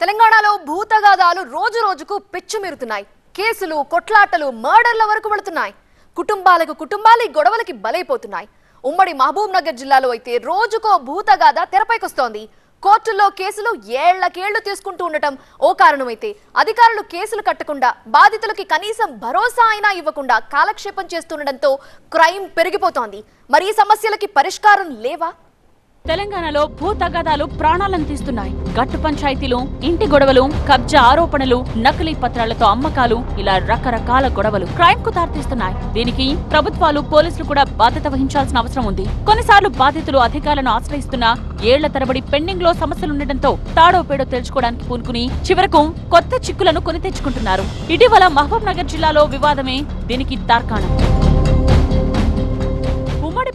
తెలంగాణలో భూతగాదాలు రోజు రోజుకు పెచ్చుమీరుతున్నాయి కేసులు కొట్లాటలు మర్డర్ల వరకు వెళుతున్నాయి. కుటుంబాలకు కుటుంబాలు ఈ గొడవలకి బలైపోతున్నాయి. ఉమ్మడి మహబూబ్ నగర్ జిల్లాలో అయితే రోజుకో భూతగాథ తెరపైకొస్తోంది. కోర్టుల్లో కేసులు ఏళ్ళకేళ్ళు తీసుకుంటూ ఉండటం ఓ కారణమైతే అధికారులు కేసులు కట్టకుండా బాధితులకి కనీసం భరోసా అయినా ఇవ్వకుండా కాలక్షేపం చేస్తుండటంతో క్రైమ్ పెరిగిపోతోంది. మరి ఈ సమస్యలకి పరిష్కారం లేవా? తెలంగాణలో భూ తగాదాలు ప్రాణాలను తీస్తున్నాయి. గట్టు పంచాయతీలు ఇంటి గొడవలు కబ్జా ఆరోపణలు నకిలీ పత్రాలతో అమ్మకాలు ఇలా రకరకాల గొడవలు క్రైమ్కు దారితీస్తున్నాయి. దీనికి ప్రభుత్వాలు పోలీసులు కూడా బాధ్యత వహించాల్సిన అవసరం ఉంది. కొన్నిసార్లు బాధితులు అధికారులను ఆశ్రయిస్తున్నా ఏళ్ళ తరబడి పెండింగ్లో సమస్యలుండటంతో తాడో పేడో తెలుసుకోవడానికి పూనుకుని చివరకు కొత్త చిక్కులను కొని తెచ్చుకుంటున్నారు. ఇటీవల మహబూబ్ నగర్ జిల్లాలో వివాదమే దీనికి తార్కాణం.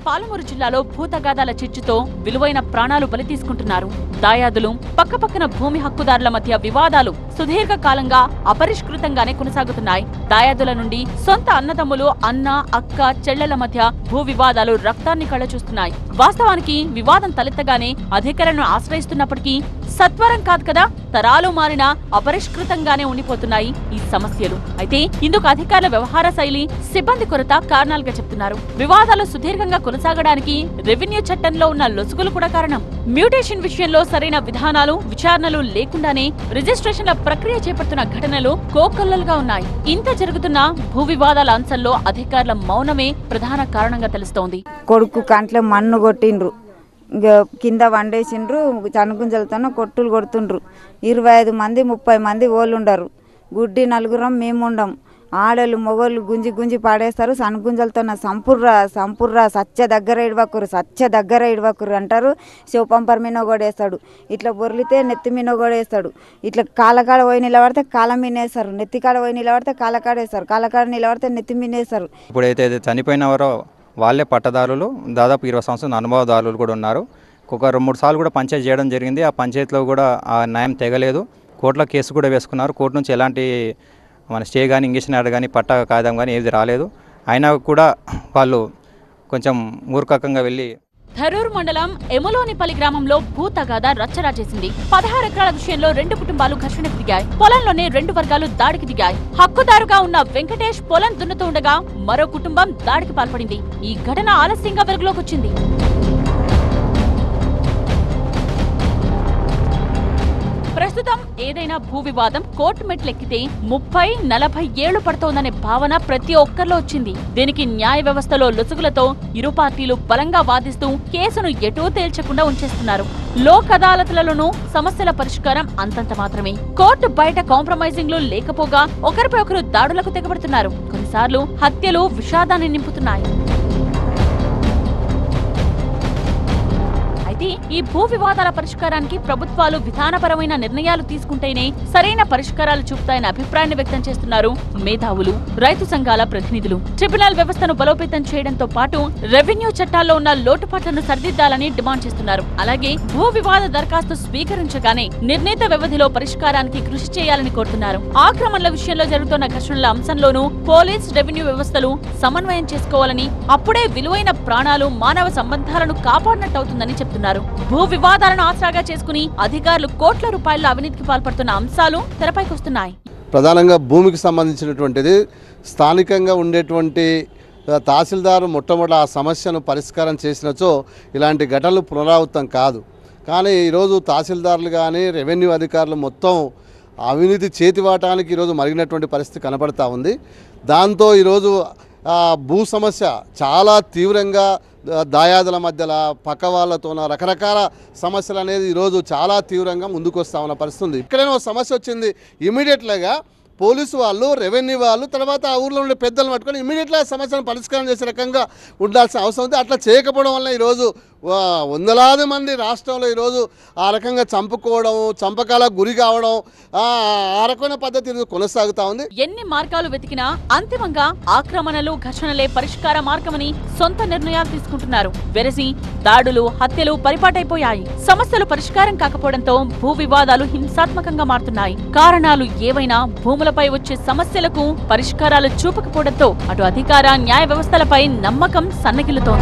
పాలమూరు జిల్లాలో భూతగాదాల చిచ్చుతో విలువైన ప్రాణాలు బలి తీసుకుంటున్నారు దాయాదులు పక్కపక్కన భూమి హక్కుదారుల మధ్య వివాదాలు సుదీర్ఘ కాలంగా అపరిష్కృతంగానే కొనసాగుతున్నాయి. దాయాదుల నుండి సొంత అన్నదమ్ములు అన్న అక్క చెల్లెల మధ్య భూ వివాదాలు రక్తాన్ని కళ్ళచూస్తున్నాయి. వాస్తవానికి వివాదం తలెత్తగానే అధికారులను ఆశ్రయిస్తున్నప్పటికీ సత్వరం కాదు కదా తరాలు మారినా అపరిష్కృతంగానే ఉండిపోతున్నాయి ఈ సమస్యలు. అయితే ఇందుకు అధికారుల వ్యవహార శైలి సిబ్బంది కొరత కారణాలుగా చెప్తున్నారు. వివాదాలు సుదీర్ఘంగా కొనసాగడానికి రెవెన్యూ చట్టంలో ఉన్న లొసుగులు కూడా కారణం. మ్యూటేషన్ విషయంలో సరైన విధానాలు విచారణలు లేకుండానే రిజిస్ట్రేషన్ల ప్రక్రియ చేపడుతున్న ఘటనలు కోకొల్లలుగా ఉన్నాయి. ఇంత జరుగుతున్న భూ వివాదాల అంశంలో అధికారుల మౌనమే ప్రధాన కారణంగా తెలుస్తోంది. కొడుకు కంట్లో మన్ను కొట్టిండ్రు. కింద వండేసిండ్రు చనుగుంజలతో కొట్టులు కొడుతుండ్రు. ఇరవై ఐదు మంది ముప్పై మంది ఓళ్ళు ఉండరు గుడ్డి నలుగురం మేము ఉండం ఆడలు మొగోళ్ళు గుంజి గుంజి పాడేస్తారు. సనుగుంజలతో సంపుర్రా సంపుర్రా సచ్చ దగ్గర ఇడవకురు సచ్చ దగ్గర ఇడవకురు అంటారు. శివపంపర్ మీన వేస్తాడు ఇట్లా బొర్లితే నెత్తి మీన వేస్తాడు ఇట్లా కాలకాడ పోయి నిలబడితే కాలం మీనేస్తారు నెత్తి కాడ పోయి నిలబడితే కాలకాడ వేస్తారు. కాలకాడ నిలబడితే నెత్తి మీనేస్తారు ఇప్పుడైతే చనిపోయినవరో చనిపోయినవారో వాళ్ళే పట్టదారులు దాదాపు ఇరవై సంవత్సరాల అనుభవదారులు కూడా ఉన్నారు. ఒక రెండు మూడు సార్లు కూడా పంచాయతీ చేయడం జరిగింది. ఆ పంచాయతీలో కూడా ఆ న్యాయం తెగలేదు. కోర్టులో కేసు కూడా వేసుకున్నారు. కోర్టు నుంచి ఎలాంటి మన స్టే కానీ ఇంజక్షన్ ఆర్డర్ కానీ పట్ట కాదాం కానీ ఏది రాలేదు. అయినా కూడా వాళ్ళు కొంచెం మూర్ఖకంగా వెళ్ళి ధరూర్ మండలం ఎమలోనిపల్లి గ్రామంలో భూ తగాదా రచ్చరాజేసింది పదహారు ఎకరాల విషయంలో రెండు కుటుంబాలు ఘర్షణకు దిగాయి. పొలంలోనే రెండు వర్గాలు దాడికి దిగాయి. హక్కుదారుగా ఉన్న వెంకటేష్ పొలం దున్నుతూ ఉండగా మరో కుటుంబం దాడికి పాల్పడింది. ఈ ఘటన ఆలస్యంగా వెలుగులోకి వచ్చింది. ప్రస్తుతం ఏదైనా భూ వివాదం కోర్టు మెట్లెక్కితే ముప్పై నలభై ఏళ్ళు పడుతోందనే భావన ప్రతి ఒక్కరిలో వచ్చింది. దీనికి న్యాయ వ్యవస్థలో లొసుగులతో ఇరు పార్టీలు బలంగా వాదిస్తూ కేసును ఎటూ తేల్చకుండా ఉంచేస్తున్నారు. లోక్ అదాలత్లలోనూ సమస్యల పరిష్కారం అంతంత మాత్రమే. కోర్టు బయట కాంప్రమైజింగ్లు లేకపోగా ఒకరిపై ఒకరు దాడులకు తెగబడుతున్నారు. కొన్నిసార్లు హత్యలు విషాదాన్ని నింపుతున్నాయి. అయితే ఈ భూ వివాదాల పరిష్కారానికి ప్రభుత్వాలు విధానపరమైన నిర్ణయాలు తీసుకుంటేనే సరైన పరిష్కారాలు చూపుతాయన్న అభిప్రాయాన్ని వ్యక్తం చేస్తున్నారు మేధావులు రైతు సంఘాల ప్రతినిధులు. ట్రిబ్యునల్ వ్యవస్థను బలోపేతం చేయడంతో పాటు రెవెన్యూ చట్టాల్లో ఉన్న లోటుపాట్లను సరిదిద్దాలని డిమాండ్ చేస్తున్నారు. అలాగే భూ వివాద దరఖాస్తు స్వీకరించగానే నిర్ణీత వ్యవధిలో పరిష్కారానికి కృషి చేయాలని కోరుతున్నారు. ఆక్రమణల విషయంలో జరుగుతున్న ఘర్షణల అంశంలోనూ పోలీస్ రెవెన్యూ వ్యవస్థలు సమన్వయం చేసుకోవాలని అప్పుడే విలువైన ప్రాణాలు మానవ సంబంధాలను కాపాడినట్టవుతుందని చెప్తున్నారు. భూ వివాదాలను ఆసరాగా చేసుకుని అధికారులు కోట్ల రూపాయల అవినీతికి పాల్పడుతున్న అంశాలు తెరపైకి వస్తున్నాయి. ప్రధానంగా భూమికి సంబంధించినటువంటిది స్థానికంగా ఉండేటువంటి తహసీల్దారు మొట్టమొదటి ఆ సమస్యను పరిష్కారం చేసినచో ఇలాంటి ఘటనలు పునరావృతం కాదు. కానీ ఈరోజు తహసీల్దారులు కానీ రెవెన్యూ అధికారులు మొత్తం అవినీతి చేతివాటానికి ఈరోజు మరిగినటువంటి పరిస్థితి కనపడతా ఉంది. దాంతో ఈరోజు భూ సమస్య చాలా తీవ్రంగా దాయాదుల మధ్యలో పక్క వాళ్ళతోన రకరకాల సమస్యలు అనేది ఈరోజు చాలా తీవ్రంగా ముందుకు వస్తా ఉన్న పరిస్థితి ఉంది ఇక్కడైనా ఒక సమస్య వచ్చింది. ఇమీడియట్గా పోలీసు వాళ్ళు రెవెన్యూ వాళ్ళు తర్వాత ఆ ఊర్లో ఉండే పెద్దలు పట్టుకొని ఇమీడియట్గా సమస్యను పరిష్కారం చేసే రకంగా ఉండాల్సిన అవసరం ఉంది. అట్లా చేయకపోవడం వల్ల ఈరోజు వందలాది మంది రాష్ట్రంలో ఈరోజు ఆ రకంగా చంపుకోవడం చంపకాల గురి కావడం ఆ రకమైన పద్ధతి కొనసాగుతా ఉంది. ఎన్ని మార్గాలు వెతికినా అంతిమంగా ఆక్రమణలు ఘర్షణలే పరిష్కార మార్గమని సొంత నిర్ణయాలు తీసుకుంటున్నారు. వెరసి దాడులు హత్యలు పరిపాటైపోయాయి. సమస్యలు పరిష్కారం కాకపోవడంతో భూ వివాదాలు హింసాత్మకంగా మారుతున్నాయి. కారణాలు ఏవైనా భూములపై వచ్చే సమస్యలకు పరిష్కారాలు చూపకపోవడంతో అటు అధికార న్యాయ వ్యవస్థలపై నమ్మకం సన్నగిల్లుతోంది.